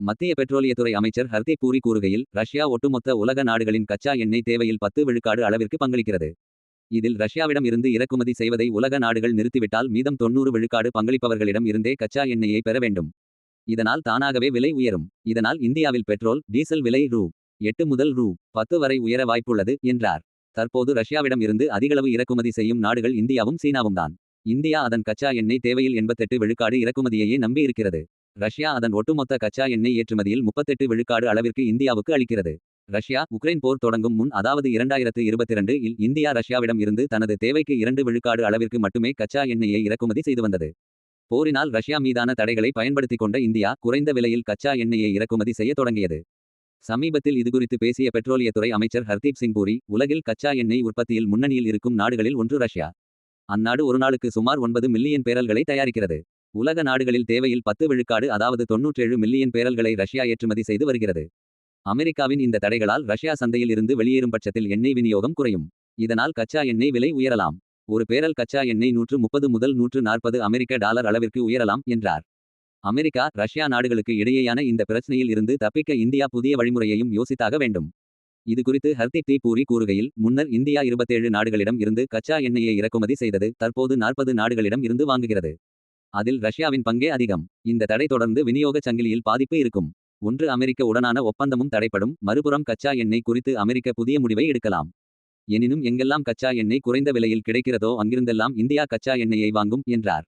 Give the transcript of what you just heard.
மத்திய பெட்ரோலியத்துறை அமைச்சர் ஹர்தீப் பூரி கூறுகையில் ரஷ்யா ஒட்டுமொத்த உலக நாடுகளின் கச்சா எண்ணெய் தேவையில் பத்து விழுக்காடு அளவிற்கு பங்களிக்கிறது. இதில் ரஷ்யாவிடம் இருந்து இறக்குமதி செய்வதை உலக நாடுகள் நிறுத்திவிட்டால் மீதம் தொண்ணூறு விழுக்காடு பங்களிப்பவர்களிடம் இருந்தே கச்சா எண்ணெயை பெற வேண்டும். இதனால் தானாகவே விலை உயரும். இதனால் இந்தியாவில் பெட்ரோல் டீசல் விலை ரூ. எட்டு முதல் ரூ. பத்து வரை உயர வாய்ப்புள்ளது என்றார். தற்போது ரஷ்யாவிடம் இருந்து அதிகளவு இறக்குமதி செய்யும் நாடுகள் இந்தியாவும் சீனாவும் தான். இந்தியா அதன் கச்சா எண்ணெய் தேவையில் எண்பத்தெட்டு விழுக்காடு இறக்குமதியையே நம்பியிருக்கிறது. ரஷ்யா அதன் ஒட்டுமொத்த கச்சா எண்ணெய் ஏற்றுமதியில் முப்பத்தெட்டு விழுக்காடு அளவிற்கு இந்தியாவுக்கு அளிக்கிறது. ரஷ்யா உக்ரைன் போர் தொடங்கும் முன் அதாவது இரண்டாயிரத்து இருபத்திரண்டு இல் இந்தியா ரஷ்யாவிடம் இருந்து தனது தேவைக்கு இரண்டு விழுக்காடு அளவிற்கு மட்டுமே கச்சா எண்ணெயை இறக்குமதி செய்து வந்தது. போரினால் ரஷ்யா மீதான தடைகளை பயன்படுத்திக் கொண்ட இந்தியா குறைந்த விலையில் கச்சா எண்ணெயை இறக்குமதி செய்ய தொடங்கியது. சமீபத்தில் இதுகுறித்து பேசிய பெட்ரோலியத்துறை அமைச்சர் ஹர்தீப் சிங் பூரி உலகில் கச்சா எண்ணெய் உற்பத்தியில் முன்னணியில் இருக்கும் நாடுகளில் ஒன்று ரஷ்யா. அந்நாடு ஒரு நாளுக்கு சுமார் ஒன்பது மில்லியன் பேரல்களை தயாரிக்கிறது. உலக நாடுகளில் தேவையில் பத்து விழுக்காடு அதாவது தொன்னூற்றேழு மில்லியன் பேரல்களை ரஷ்யா ஏற்றுமதி செய்து வருகிறது. அமெரிக்காவின் இந்த தடைகளால் ரஷ்யா சந்தையில் இருந்து வெளியேறும் பட்சத்தில் எண்ணெய் விநியோகம் குறையும். இதனால் கச்சா எண்ணெய் விலை உயரலாம். ஒரு பேரல் கச்சா எண்ணெய் நூற்று முப்பது முதல் நூற்று நாற்பது அமெரிக்க டாலர் அளவிற்கு உயரலாம் என்றார். அமெரிக்கா ரஷ்யா நாடுகளுக்கு இடையேயான இந்த பிரச்சனையில் இருந்து தப்பிக்க இந்தியா புதிய வழிமுறையையும் யோசித்தாக வேண்டும். இதுகுறித்து ஹர்தீப் தி பூரி கூறுகையில் முன்னர் இந்தியா இருபத்தேழு நாடுகளிடம் இருந்து கச்சா எண்ணெயை இறக்குமதி செய்தது தற்போது நாற்பது நாடுகளிடம் இருந்து வாங்குகிறது. அதில் ரஷ்யாவின் பங்கே அதிகம். இந்த தடை தொடர்ந்து விநியோகச் சங்கிலியில் பாதிப்பு இருக்கும். ஒன்று அமெரிக்க உடனான ஒப்பந்தமும் தடைப்படும். மறுபுறம் கச்சா எண்ணெய் குறித்து அமெரிக்க புதிய முடிவை எடுக்கலாம். எனினும் எங்கெல்லாம் கச்சா எண்ணெய் குறைந்த விலையில் கிடைக்கிறதோ அங்கிருந்தெல்லாம் இந்தியா கச்சா எண்ணெயை வாங்கும் என்றார்.